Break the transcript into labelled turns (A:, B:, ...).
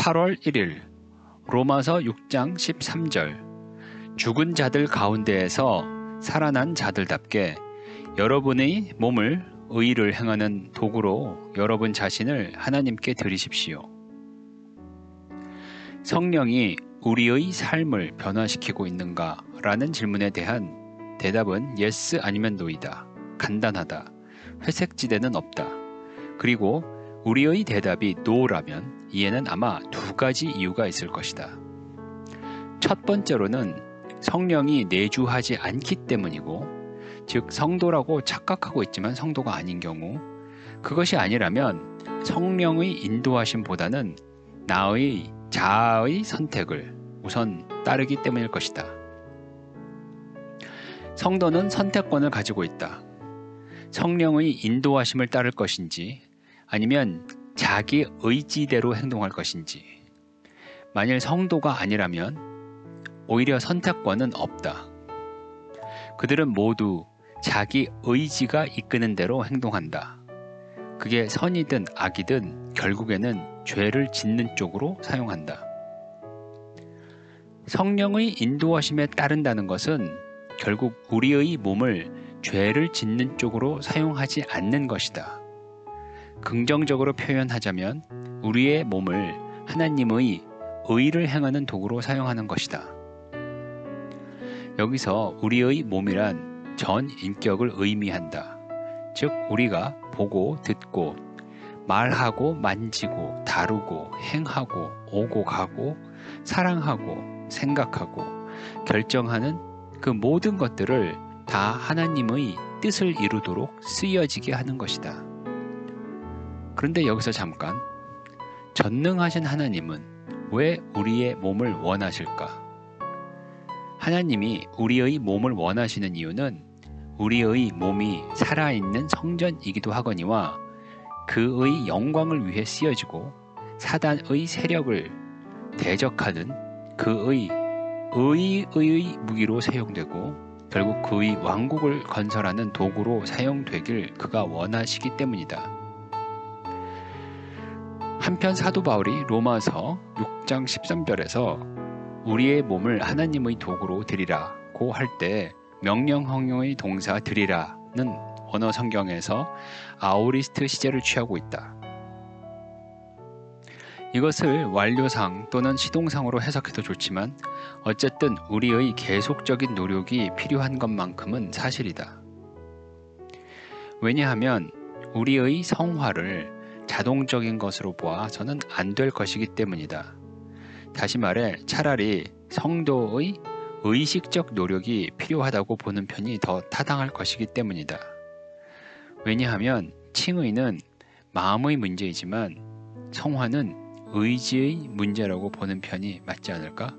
A: 8월 1일 로마서 6장 13절 죽은 자들 가운데에서 살아난 자들답게 여러분의 몸을 의를 행하는 도구로 여러분 자신을 하나님께 드리십시오. 성령이 우리의 삶을 변화시키고 있는가? 라는 질문에 대한 대답은 yes 아니면 no이다. 간단하다. 회색지대는 없다. 그리고 우리의 대답이 no라면 이에는 아마 두 가지 이유가 있을 것이다. 첫 번째로는 성령이 내주하지 않기 때문이고, 즉 성도라고 착각하고 있지만 성도가 아닌 경우, 그것이 아니라면 성령의 인도하심보다는 나의 자아의 선택을 우선 따르기 때문일 것이다. 성도는 선택권을 가지고 있다. 성령의 인도하심을 따를 것인지 아니면 자기 의지대로 행동할 것인지. 만일 성도가 아니라면 오히려 선택권은 없다. 그들은 모두 자기 의지가 이끄는 대로 행동한다. 그게 선이든 악이든 결국에는 죄를 짓는 쪽으로 사용한다. 성령의 인도하심에 따른다는 것은 결국 우리의 몸을 죄를 짓는 쪽으로 사용하지 않는 것이다. 긍정적으로 표현하자면 우리의 몸을 하나님의 의를 행하는 도구로 사용하는 것이다. 여기서 우리의 몸이란 전 인격을 의미한다. 즉, 우리가 보고, 듣고, 말하고, 만지고, 다루고, 행하고, 오고 가고, 사랑하고, 생각하고, 결정하는 그 모든 것들을 다 하나님의 뜻을 이루도록 쓰여지게 하는 것이다. 그런데 여기서 잠깐, 전능하신 하나님은 왜 우리의 몸을 원하실까? 하나님이 우리의 몸을 원하시는 이유는 우리의 몸이 살아있는 성전이기도 하거니와 그의 영광을 위해 쓰여지고 사단의 세력을 대적하는 그의 의의 무기로 사용되고 결국 그의 왕국을 건설하는 도구로 사용되길 그가 원하시기 때문이다. 한편 사도 바울이 로마서 6장 13절에서 우리의 몸을 하나님의 도구로 드리라고 할 때 명령형용의 동사 드리라는 언어 성경에서 아우리스트 시제를 취하고 있다. 이것을 완료상 또는 시동상으로 해석해도 좋지만 어쨌든 우리의 계속적인 노력이 필요한 것만큼은 사실이다. 왜냐하면 우리의 성화를 자동적인 것으로 보아서는 안 될 것이기 때문이다. 다시 말해 차라리 성도의 의식적 노력이 필요하다고 보는 편이 더 타당할 것이기 때문이다. 왜냐하면 칭의는 마음의 문제이지만 성화는 의지의 문제라고 보는 편이 맞지 않을까?